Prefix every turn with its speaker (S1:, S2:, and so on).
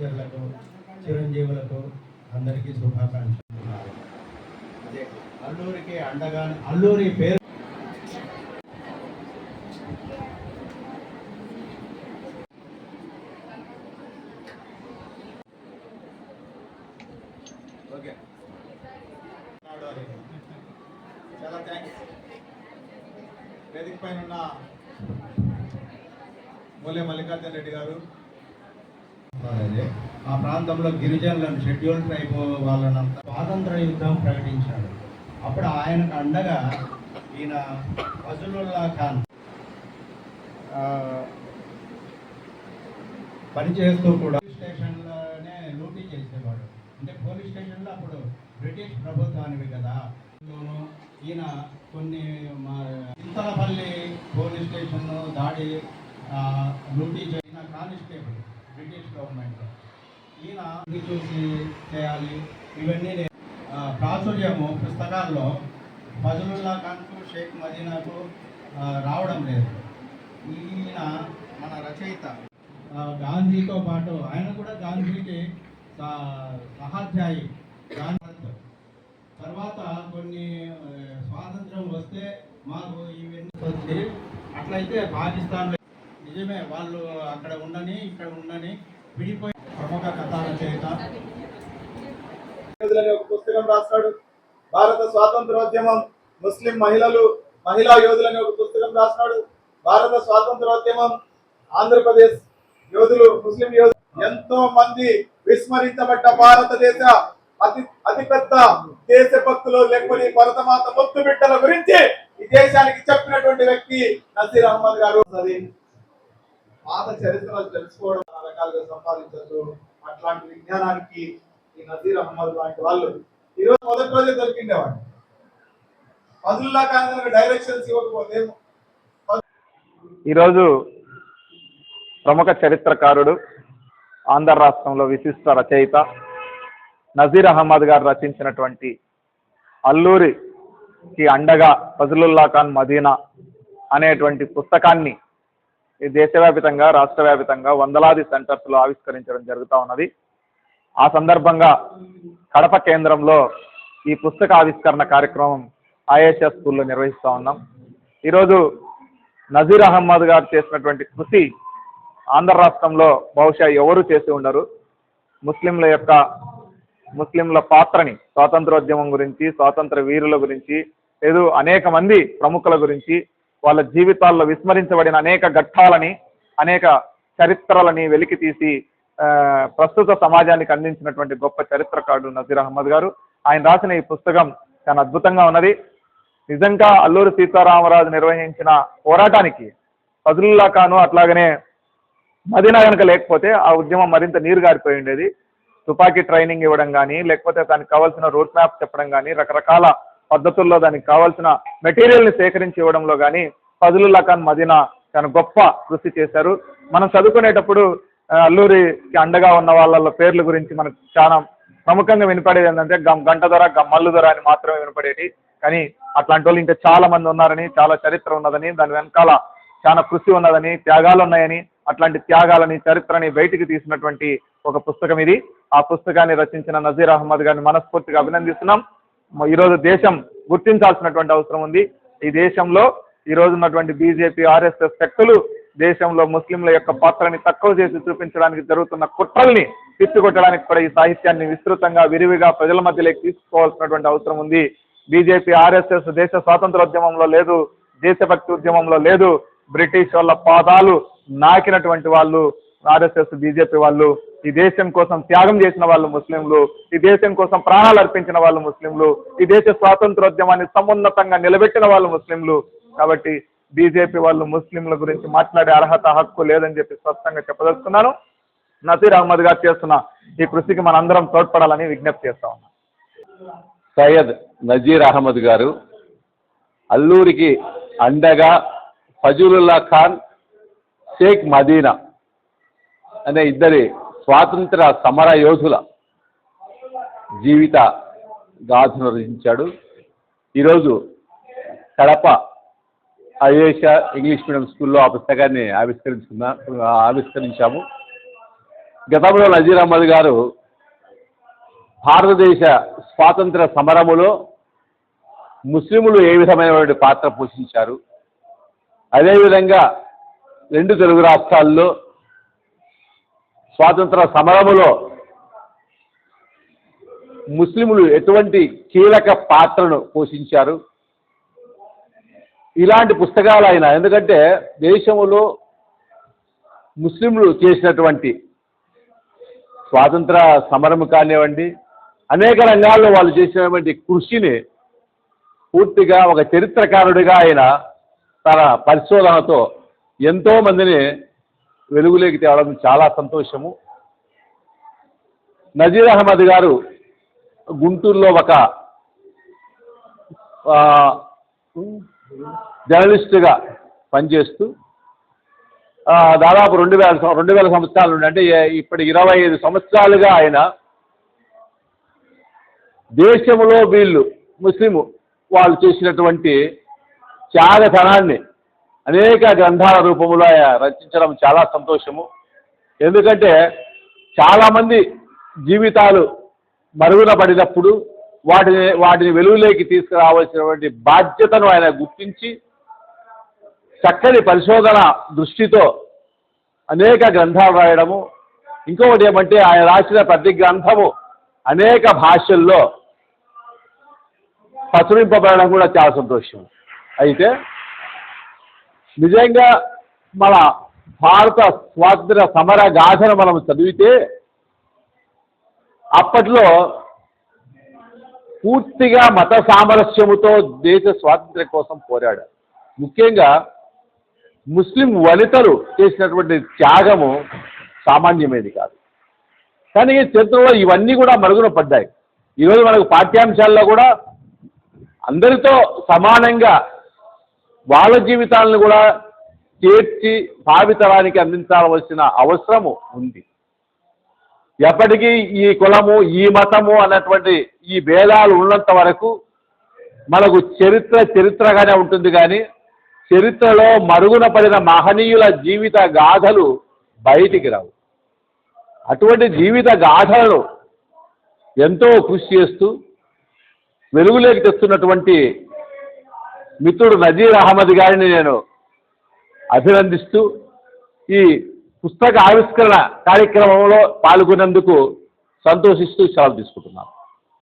S1: టీచర్లకు చిరంజీవులకు అందరికీ శుభాకాంక్షలు. అల్లూరికి అండగా అల్లూరి పేరు ఓకే. చాలా థ్యాంక్స్ వేదిక పైన ఉన్న మూలే మల్లికార్జున రెడ్డి గారు ఆ ప్రాంతంలో గిరిజనులను షెడ్యూల్ ట్రైబ్ వాళ్ళనంతా స్వాతంత్ర యుద్ధం ప్రకటించాడు. అప్పుడు ఆయనకు అండగా ఈయన ఫజులుల్లా ఖాన్ పనిచేస్తూ కూడా పోలీస్ స్టేషన్లోనే లూటీ చేసేవాడు. అంటే పోలీస్ స్టేషన్లో అప్పుడు బ్రిటిష్ ప్రభుత్వానివి కదా. ఈయన కొన్ని మా చింతలపల్లి పోలీస్ స్టేషన్ దాడి లూటీ బ్రిటిష్ గవర్నమెంట్ ఈయన చూసి చేయాలి. ఇవన్నీ ప్రాచుర్యము పుస్తకాల్లో ఫజలుల్లా ఖాన్కు షేక్ మదీనాకు రావడం లేదు. ఈయన మన రచయిత. గాంధీతో పాటు ఆయన కూడా గాంధీకి సహాధ్యాయి. గాంధీ తర్వాత కొన్ని స్వాతంత్రం వస్తే మాకు ఇవన్నీ వచ్చి అట్లయితే పాకిస్తాన్లో నిజమే వాళ్ళు అక్కడ ఉండని ఇక్కడ ఉండని విడిపోయి ప్రముఖ కథా రచయిత
S2: ఒక పుస్తకం రాస్తాడు. భారత స్వాతంత్రోద్యమం ముస్లిం మహిళలు మహిళా యోధులని ఒక పుస్తకం రాస్తాడు. భారత స్వాతంత్రోద్యమం ఆంధ్రప్రదేశ్ యోధులు ముస్లిం యోధులు ఎంతో మంది విస్మరించబడ్డ భారతదేశ అతి అతిపెద్ద దేశభక్తులు లేకపోతే భరతమాత ముత్తు బిడ్డల గురించి ఈ దేశానికి చెప్పినటువంటి వ్యక్తి నసీర్ అహ్మద్ గారు. పాత చరిత్రలు తెలుసుకోవడం రకాలుగా సంపాదించవచ్చు అట్లాంటి విజ్ఞానానికి ఈ నజీర్ అహ్మద్ లాంటి వాళ్ళు ఈరోజు మొదటి రోజే దొరికిండేవాడు పదుల్లా కానీ డైరెక్షన్స్ ఇవ్వకపోతే
S3: ఈరోజు ప్రముఖ చరిత్రకారుడు ఆంధ్ర రాష్ట్రంలో విశిష్ట రచయిత నజీర్ అహ్మద్ గారు రచించినటువంటి అల్లూరికి అండగా ఫజలుల్లా ఖాన్ మదీనా అనేటువంటి పుస్తకాన్ని దేశవ్యాపితంగా రాష్ట్ర వ్యాపితంగా వందలాది సెంటర్స్లో ఆవిష్కరించడం జరుగుతూ ఉన్నది. ఆ సందర్భంగా కడప కేంద్రంలో ఈ పుస్తక ఆవిష్కరణ కార్యక్రమం ఐఏఎస్ఎస్ స్కూల్లో నిర్వహిస్తూ ఉన్నాం. ఈరోజు నజీర్ అహ్మద్ గారు చేసినటువంటి కృషి ఆంధ్ర రాష్ట్రంలో బహుశా ఎవరు చేసి ఉండరు. ముస్లింల యొక్క ముస్లింల పాత్రని స్వాతంత్రోద్యమం గురించి స్వాతంత్ర వీరుల గురించి లేదు అనేక మంది ప్రముఖుల గురించి వాళ్ళ జీవితాల్లో విస్మరించబడిన అనేక ఘట్టాలని అనేక చరిత్రలని వెలికి తీసి ప్రస్తుత సమాజానికి అందించినటువంటి గొప్ప చరిత్రకారుడు నజీర్ అహ్మద్ గారు. ఆయన రాసిన ఈ పుస్తకం చాలా అద్భుతంగా ఉన్నది. నిజంగా అల్లూరి సీతారామరాజు నిర్వహించిన పోరాటానికి ఫజలుల్లా ఖాను అట్లాగనే మదీనా కనుక లేకపోతే ఆ ఉద్యమం మరింత నీరు గారిపోయి ఉండేది. తుపాకీ ట్రైనింగ్ ఇవ్వడం కానీ లేకపోతే దానికి కావాల్సిన రూట్ మ్యాప్ చెప్పడం కానీ రకరకాల పద్ధతుల్లో దానికి కావాల్సిన మెటీరియల్ని సేకరించి ఇవ్వడంలో కానీ ఫజలుల్లా ఖాన్ మదీనా తన గొప్ప కృషి చేశారు. మనం చదువుకునేటప్పుడు అల్లూరికి అండగా ఉన్న వాళ్ళ పేర్ల గురించి మనకు చాలా ప్రముఖంగా వినపడేది ఏంటంటే గమ్ గంట ధర గం మల్లు ధర అని మాత్రమే వినపడేది. కానీ అట్లాంటి వాళ్ళు ఇంకా చాలా మంది ఉన్నారని చాలా చరిత్ర ఉన్నదని దాని వెనకాల చాలా కృషి ఉన్నదని త్యాగాలు ఉన్నాయని అట్లాంటి త్యాగాలని చరిత్రని బయటికి తీసినటువంటి ఒక పుస్తకం ఇది. ఆ పుస్తకాన్ని రచించిన నజీర్ అహ్మద్ గారిని మనస్ఫూర్తిగా అభినందిస్తున్నాం. ఈరోజు దేశం గుర్తించాల్సినటువంటి అవసరం ఉంది. ఈ దేశంలో ఈరోజు ఉన్నటువంటి బీజేపీ ఆర్ఎస్ఎస్ శక్తులు దేశంలో ముస్లింల యొక్క పాత్రని తక్కువ చేసి చూపించడానికి జరుగుతున్న కుట్రల్ని తిప్పికొట్టడానికి కూడా ఈ సాహిత్యాన్ని విస్తృతంగా విరివిగా ప్రజల మధ్యలోకి తీసుకోవాల్సినటువంటి అవసరం ఉంది. బీజేపీ ఆర్ఎస్ఎస్ దేశ స్వాతంత్రోద్యమంలో లేదు దేశభక్తి ఉద్యమంలో లేదు. బ్రిటిష్ వాళ్ళ పాదాలు నాకినటువంటి వాళ్ళు ఆర్ఎస్ఎస్ బీజేపీ వాళ్ళు ఈ దేశం కోసం త్యాగం చేసిన వాళ్ళు ముస్లింలు ఈ దేశం కోసం ప్రాణాలు అర్పించిన వాళ్ళు ముస్లింలు ఈ దేశ స్వాతంత్రోద్యమాన్ని సమున్నతంగా నిలబెట్టిన వాళ్ళు ముస్లింలు. కాబట్టి బీజేపీ వాళ్ళు ముస్లింల గురించి మాట్లాడే అర్హత హక్కు లేదని చెప్పి స్పష్టంగా చెప్పదలుచుకున్నాను. నసీర్ అహ్మద్ గారు చేస్తున్న ఈ కృషికి మనందరం తోడ్పడాలని విజ్ఞప్తి చేస్తా ఉన్నాం.
S4: సయ్యద్ నజీర్ అహ్మద్ గారు అల్లూరికి అండగా ఫజులుల్లా ఖాన్ షేక్ మదీనా అనే ఇద్దరి స్వాతంత్ర సమర యోధుల జీవిత గాథను రచించాడు. ఈరోజు కడప అయేష ఇంగ్లీష్ మీడియం స్కూల్లో ఆ పుస్తకాన్ని ఆవిష్కరించుకున్నా ఆవిష్కరించాము. గతంలో నజీర్ అహ్మద్ గారు భారతదేశ స్వాతంత్ర సమరములో ముస్లింలు ఏ విధమైనటువంటి పాత్ర పోషించారు? అదేవిధంగా రెండు తెలుగు రాష్ట్రాల్లో స్వాతంత్ర సమరములో ముస్లింలు ఎటువంటి కీలక పాత్రను పోషించారు? ఇలాంటి పుస్తకాలు ఆయన ఎందుకంటే దేశంలో ముస్లింలు చేసినటువంటి స్వాతంత్ర సమరం కానివ్వండి అనేక రంగాల్లో వాళ్ళు చేసినటువంటి కృషిని పూర్తిగా ఒక చరిత్రకారుడిగా ఆయన తన పరిశోధనతో ఎంతో మందిని వెలుగులోకి తేవడం చాలా సంతోషము. నజీర్ అహ్మద్ గారు గుంటూరులో ఒక జర్నలిస్టుగా పనిచేస్తూ దాదాపు రెండు వేల రెండు వేల సంవత్సరాల నుండి అంటే ఇప్పటి ఇరవై ఐదు సంవత్సరాలుగా ఆయన దేశంలో వీళ్ళు ముస్లిము వాళ్ళు చేసినటువంటి త్యాగతనాన్ని అనేక గ్రంథాల రూపంలో ఆయన రచించడం చాలా సంతోషము. ఎందుకంటే చాలామంది జీవితాలు మరుగున పడినప్పుడు వాటిని వాటిని వెలుగులోకి తీసుకురావాల్సినటువంటి బాధ్యతను ఆయన గుర్తించి చక్కని పరిశోధన దృష్టితో అనేక గ్రంథాలు రాయడము. ఇంకొకటి ఏమంటే ఆయన రాసిన ప్రతి గ్రంథము అనేక భాషల్లో ప్రచురింపబడడం కూడా చాలా సంతోషం. అయితే నిజంగా మన భారత స్వాతంత్ర సమర గాథను మనం చదివితే అప్పట్లో పూర్తిగా మత సామరస్యముతో దేశ స్వాతంత్ర్యం కోసం పోరాడారు. ముఖ్యంగా ముస్లిం వనితలు చేసినటువంటి త్యాగము సామాన్యమైనది కాదు. కానీ చరిత్రలో ఇవన్నీ కూడా మరుగున పడ్డాయి. ఈరోజు మనకు పాఠ్యాంశాల్లో కూడా అందరితో సమానంగా వాళ్ళ జీవితాలను కూడా చేర్చి భావితరానికి అందించాల్సిన అవసరము ఉంది. ఎప్పటికీ ఈ కులము ఈ మతము అన్నటువంటి ఈ భేదాలు ఉన్నంత వరకు మనకు చరిత్ర చరిత్రగానే ఉంటుంది కానీ చరిత్రలో మరుగున పడిన మహనీయుల జీవిత గాథలు బయటికి రావు. అటువంటి జీవిత గాథలను ఎంతో కృషి చేస్తూ వెలుగులోకి తెస్తున్నటువంటి మిత్రుడు నజీర్ అహ్మద్ గారిని నేను అభినందిస్తూ ఈ పుస్తక ఆవిష్కరణ కార్యక్రమంలో పాల్గొనేందుకు సంతోషిస్తూ సెలవు తీసుకుంటున్నాను.